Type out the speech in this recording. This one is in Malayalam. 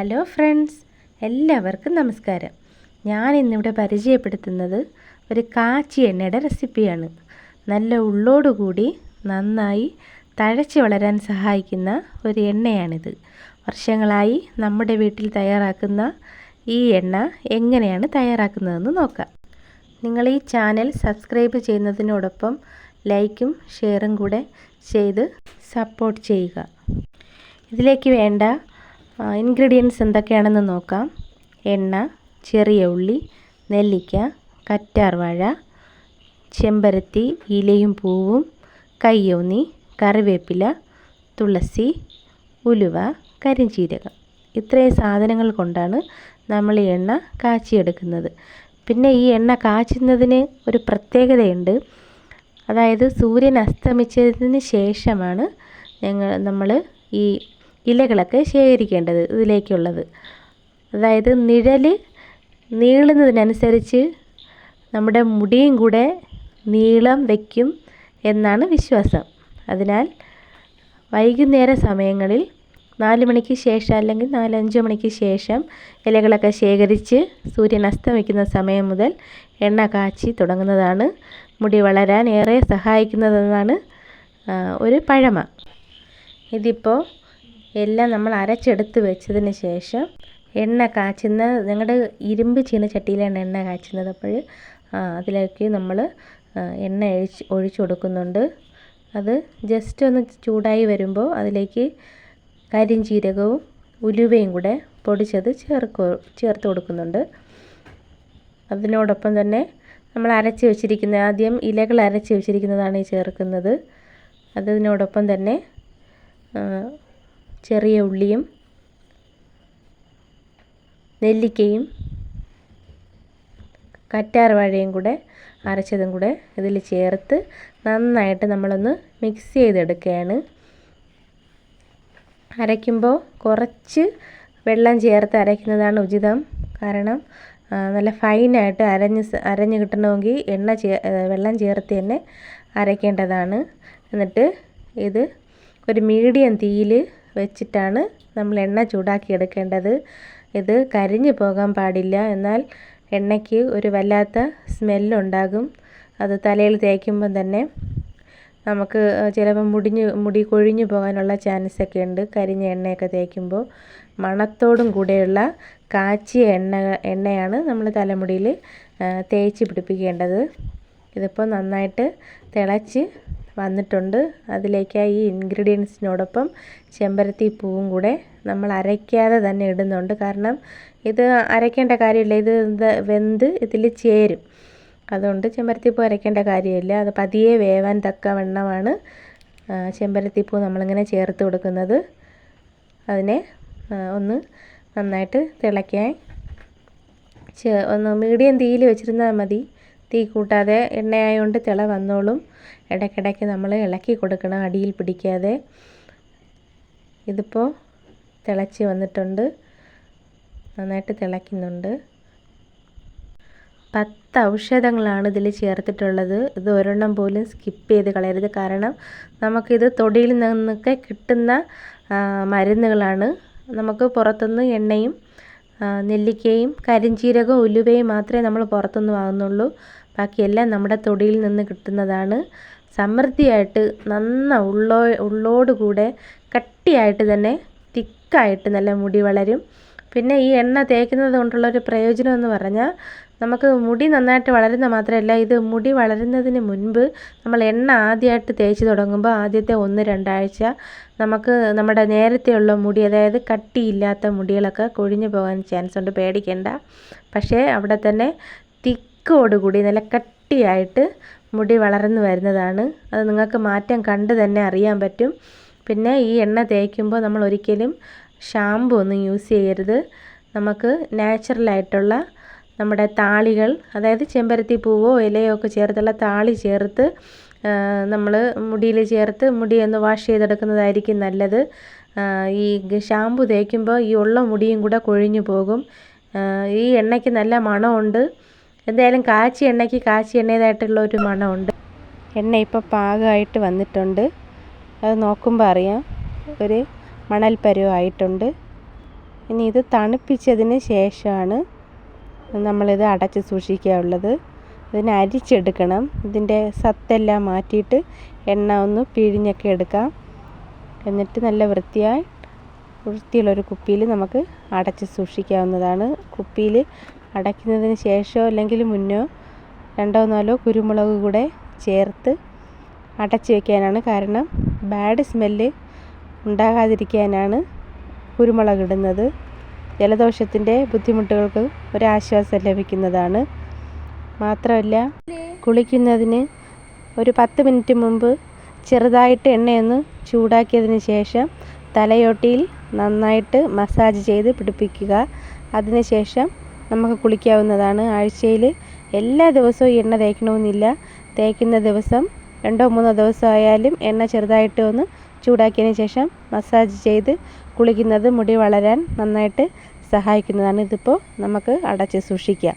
ഹലോ ഫ്രണ്ട്സ് എല്ലാവർക്കും നമസ്കാരം. ഞാൻ ഇന്നിവിടെ പരിചയപ്പെടുത്തുന്നത് ഒരു കാച്ചി എണ്ണയുടെ റെസിപ്പിയാണ് നല്ല ഉള്ളോടുകൂടി നന്നായി തഴച്ച് വളരാൻ സഹായിക്കുന്ന ഒരു എണ്ണയാണിത്. വർഷങ്ങളായി നമ്മുടെ വീട്ടിൽ തയ്യാറാക്കുന്ന ഈ എണ്ണ എങ്ങനെയാണ് തയ്യാറാക്കുന്നതെന്ന് നോക്കാം. നിങ്ങൾ ഈ ചാനൽ സബ്സ്ക്രൈബ് ചെയ്യുന്നതിനോടൊപ്പം ലൈക്കും ഷെയറും കൂടെ ചെയ്ത് സപ്പോർട്ട് ചെയ്യുക. ഇതിലേക്ക് വേണ്ട ഇൻഗ്രീഡിയൻസ് എന്തൊക്കെയാണെന്ന് നോക്കാം. എണ്ണ ചെറിയ ഉള്ളി നെല്ലിക്ക കറ്റാർവാഴ ചെമ്പരത്തി ഇലയും പൂവും കയ്യോന്നി കറിവേപ്പില തുളസി ഉലുവ കരിഞ്ചീരകം. ഇത്രയും സാധനങ്ങൾ കൊണ്ടാണ് നമ്മൾ ഈ എണ്ണ കാച്ചിയെടുക്കുന്നത്. പിന്നെ ഈ എണ്ണ കാച്ചുന്നതിന് ഒരു പ്രത്യേകതയുണ്ട്. അതായത് സൂര്യൻ അസ്തമിച്ചതിന് ശേഷമാണ് ഞങ്ങൾ നമ്മൾ ഈ ഇലകളൊക്കെ ശേഖരിക്കേണ്ടത് ഇതിലേക്കുള്ളത്. അതായത് നിഴൽ നീളുന്നതിനനുസരിച്ച് നമ്മുടെ മുടിയും കൂടെ നീളം വയ്ക്കും എന്നാണ് വിശ്വാസം. അതിനാൽ വൈകുന്നേര സമയങ്ങളിൽ നാല് മണിക്ക് ശേഷം അല്ലെങ്കിൽ നാലഞ്ച് മണിക്ക് ശേഷം ഇലകളൊക്കെ ശേഖരിച്ച് സൂര്യൻ അസ്തമിക്കുന്ന സമയം മുതൽ എണ്ണ കാച്ചി തുടങ്ങുന്നതാണ് മുടി വളരാൻ ഏറെ സഹായിക്കുന്നതെന്നാണ് ഒരു പഴമ. ഇതിപ്പോൾ എല്ലാം നമ്മൾ അരച്ചെടുത്ത് വെച്ചതിന് ശേഷം എണ്ണ കാച്ചുന്ന ഞങ്ങളുടെ ഇരുമ്പ് ചീനച്ചട്ടിയിലാണ് എണ്ണ കാച്ചുന്നത്. അപ്പോൾ അതിലേക്ക് നമ്മൾ എണ്ണ ഒഴിച്ച് ഒഴിച്ചു കൊടുക്കുന്നുണ്ട്. അത് ജസ്റ്റ് ഒന്ന് ചൂടായി വരുമ്പോൾ അതിലേക്ക് കരിഞ്ചീരകവും ഉലുവയും കൂടെ പൊടിച്ചത് ചേർക്കു ചേർത്ത് കൊടുക്കുന്നുണ്ട്. അതിനോടൊപ്പം തന്നെ നമ്മൾ അരച്ച് വെച്ചിരിക്കുന്ന ആദ്യം ഇലകൾ അരച്ച് വെച്ചിരിക്കുന്നതാണ് ഈ ചേർക്കുന്നത്. അതിനോടൊപ്പം തന്നെ ചെറിയ ഉള്ളിയും നെല്ലിക്കയും കറ്റാർ വാഴയും കൂടെ അരച്ചതും കൂടെ ഇതിൽ ചേർത്ത് നന്നായിട്ട് നമ്മളൊന്ന് മിക്സ് ചെയ്തെടുക്കുകയാണ്. അരയ്ക്കുമ്പോൾ കുറച്ച് വെള്ളം ചേർത്ത് അരയ്ക്കുന്നതാണ് ഉചിതം. കാരണം നല്ല ഫൈനായിട്ട് അരഞ്ഞ് അരഞ്ഞ് കിട്ടണമെങ്കിൽ എണ്ണ ചേ വെള്ളം ചേർത്ത് തന്നെ അരയ്ക്കേണ്ടതാണ്. എന്നിട്ട് ഇത് ഒരു മീഡിയം തീയിൽ വെച്ചിട്ടാണ് നമ്മൾ എണ്ണ ചൂടാക്കി എടുക്കേണ്ടത്. ഇത് കരിഞ്ഞു പോകാൻ പാടില്ല. എന്നാൽ എണ്ണയ്ക്ക് ഒരു വല്ലാത്ത സ്മെല്ലുണ്ടാകും അത് തലയിൽ തേക്കുമ്പം തന്നെ നമുക്ക് ചിലപ്പോൾ മുടിഞ്ഞ് മുടി കൊഴിഞ്ഞു പോകാനുള്ള ചാൻസ് ഒക്കെ ഉണ്ട് കരിഞ്ഞ എണ്ണയൊക്കെ തേക്കുമ്പോൾ. മണത്തോടും കൂടെയുള്ള കാച്ചിയ എണ്ണ എണ്ണയാണ് നമ്മൾ തലമുടിയിൽ തേച്ച് പിടിപ്പിക്കേണ്ടത്. ഇതിപ്പോൾ നന്നായിട്ട് തിളച്ച് വന്നിട്ടുണ്ട്. അതിലേക്കായി ഈ ഇൻഗ്രീഡിയൻസിനോടൊപ്പം ചെമ്പരത്തി പൂവും കൂടെ നമ്മൾ അരയ്ക്കാതെ തന്നെ ഇടുന്നുണ്ട്. കാരണം ഇത് അരയ്ക്കേണ്ട കാര്യമില്ല. ഇത് വെന്ത് ഇതിൽ ചേരും. അതുകൊണ്ട് ചെമ്പരത്തിപ്പൂ അരയ്ക്കേണ്ട കാര്യമില്ല. അത് പതിയെ വേവാൻ തക്കവണ്ണമാണ് ചെമ്പരത്തിപ്പൂ നമ്മളിങ്ങനെ ചേർത്ത് കൊടുക്കുന്നത്. അതിനെ ഒന്ന് നന്നായിട്ട് തിളയ്ക്കാൻ ഒന്ന് മീഡിയം തീയിൽ വെച്ചിരുന്നാൽ മതി. തീ കൂട്ടാതെ എണ്ണയായതുകൊണ്ട് തിള വന്നോളും. ഇടയ്ക്കിടയ്ക്ക് നമ്മൾ ഇളക്കി കൊടുക്കണം അടിയിൽ പിടിക്കാതെ. ഇതിപ്പോൾ തിളച്ച് വന്നിട്ടുണ്ട്. നന്നായിട്ട് തിളയ്ക്കുന്നുണ്ട്. പത്ത് ഔഷധങ്ങളാണ് ഇതിൽ ചേർത്തിട്ടുള്ളത്. ഇത് ഒരെണ്ണം പോലും സ്കിപ്പ് ചെയ്ത് കളയരുത്. കാരണം നമുക്കിത് തൊടിയിൽ നിന്നൊക്കെ കിട്ടുന്ന മരുന്നുകളാണ്. നമുക്ക് പുറത്തുനിന്ന് എണ്ണയും നെല്ലിക്കയും കരിഞ്ചീരകവും ഉലുവയും മാത്രമേ നമ്മൾ പുറത്തുനിന്ന് വാങ്ങുന്നുള്ളൂ. ബാക്കിയെല്ലാം നമ്മുടെ തൊടിയിൽ നിന്ന് കിട്ടുന്നതാണ്. സമൃദ്ധിയായിട്ട് നന്ന ഉള്ളോ ഉള്ളോടുകൂടെ കട്ടിയായിട്ട് തന്നെ തിക്കായിട്ട് നല്ല മുടി വളരും. പിന്നെ ഈ എണ്ണ തേക്കുന്നത് കൊണ്ടുള്ള ഒരു പ്രയോജനം എന്ന് പറഞ്ഞാൽ നമുക്ക് മുടി നന്നായിട്ട് വളരുന്ന മാത്രമല്ല ഇത് മുടി വളരുന്നതിന് മുൻപ് നമ്മൾ എണ്ണ ആദ്യമായിട്ട് തേച്ച് തുടങ്ങുമ്പോൾ ആദ്യത്തെ ഒന്ന് രണ്ടാഴ്ച നമുക്ക് നമ്മുടെ നേരത്തെയുള്ള മുടി അതായത് കട്ടിയില്ലാത്ത മുടികളൊക്കെ കൊഴിഞ്ഞു പോകാൻ ചാൻസ് ഉണ്ട്. പേടിക്കേണ്ട. പക്ഷേ അവിടെ തന്നെ തിക്കോടുകൂടി നല്ല കട്ടിയായിട്ട് മുടി വളർന്നു വരുന്നതാണ്. അത് നിങ്ങൾക്ക് മാറ്റം കണ്ട് തന്നെ അറിയാൻ പറ്റും. പിന്നെ ഈ എണ്ണ തേക്കുമ്പോൾ നമ്മൾ ഒരിക്കലും ഷാമ്പു ഒന്നും യൂസ് ചെയ്യരുത്. നമുക്ക് നാച്ചുറലായിട്ടുള്ള നമ്മുടെ താളികൾ അതായത് ചെമ്പരത്തി പൂവോ ഇലയോ ഒക്കെ ചേർത്തുള്ള താളി ചേർത്ത് നമ്മൾ മുടിയിൽ ചേർത്ത് മുടി ഒന്ന് വാഷ് ചെയ്തെടുക്കുന്നതായിരിക്കും നല്ലത്. ഈ ഷാമ്പു തേക്കുമ്പോൾ ഈ ഉള്ള മുടിയും കൂടെ കൊഴിഞ്ഞു പോകും. ഈ എണ്ണയ്ക്ക് നല്ല മണമുണ്ട്. എന്തായാലും കാച്ചി എണ്ണയ്ക്ക് കാച്ചി എണ്ണേതായിട്ടുള്ള ഒരു മണമുണ്ട്. എണ്ണ ഇപ്പോൾ പാകമായിട്ട് വന്നിട്ടുണ്ട്. അത് നോക്കുമ്പോൾ അറിയാം. ഒരു മണൽ ആയിട്ടുണ്ട് ഇനി ഇത് തണുപ്പിച്ചതിന് ശേഷമാണ് നമ്മളിത് അടച്ച് സൂക്ഷിക്കാനുള്ളത്. ഇതിനെ അരിച്ചെടുക്കണം. ഇതിന്റെ സത്തെല്ലാം മാറ്റിയിട്ട് എണ്ണ ഒന്ന് പിഴിഞ്ഞൊക്കെ എടുക്കാം. എന്നിട്ട് നല്ല വൃത്തിയായി വൃത്തിയുള്ളൊരു കുപ്പിയിൽ നമുക്ക് അടച്ച് സൂക്ഷിക്കാവുന്നതാണ്. കുപ്പിയിൽ അടയ്ക്കുന്നതിന് ശേഷമോ അല്ലെങ്കിൽ മുന്നോ രണ്ടോ നാലോ കുരുമുളക് കൂടെ ചേർത്ത് അടച്ച് വയ്ക്കാനാണ് കാരണം ബാഡ് സ്മെല്ല് ഉണ്ടാകാതിരിക്കാനാണ് കുരുമുളക് ഇടുന്നത്. ജലദോഷത്തിന്റെ ബുദ്ധിമുട്ടുകൾക്ക് ഒരാശ്വാസം ലഭിക്കുന്നതാണ്. മാത്രമല്ല കുളിക്കുന്നതിന് ഒരു പത്ത് മിനിറ്റ് മുമ്പ് ചെറുതായിട്ട് എണ്ണയൊന്ന് ചൂടാക്കിയതിന് ശേഷം തലയോട്ടിയിൽ നന്നായിട്ട് മസാജ് ചെയ്ത് പിടിപ്പിക്കുക. അതിനുശേഷം നമുക്ക് കുളിക്കാവുന്നതാണ്. ആഴ്ചയിൽ എല്ലാ ദിവസവും എണ്ണ തേക്കണമെന്നില്ല. തേക്കുന്ന ദിവസം രണ്ടോ മൂന്നോ ദിവസം ആയാലും എണ്ണ ചെറുതായിട്ട് ഒന്ന് ചൂടാക്കിയതിന് ശേഷം മസാജ് ചെയ്ത് കുളിക്കുന്നത് മുടി വളരാൻ നന്നായിട്ട് സഹായിക്കുന്നതാണ്. ഇതിപ്പോൾ നമുക്ക് അടച്ച് സൂക്ഷിക്കാം.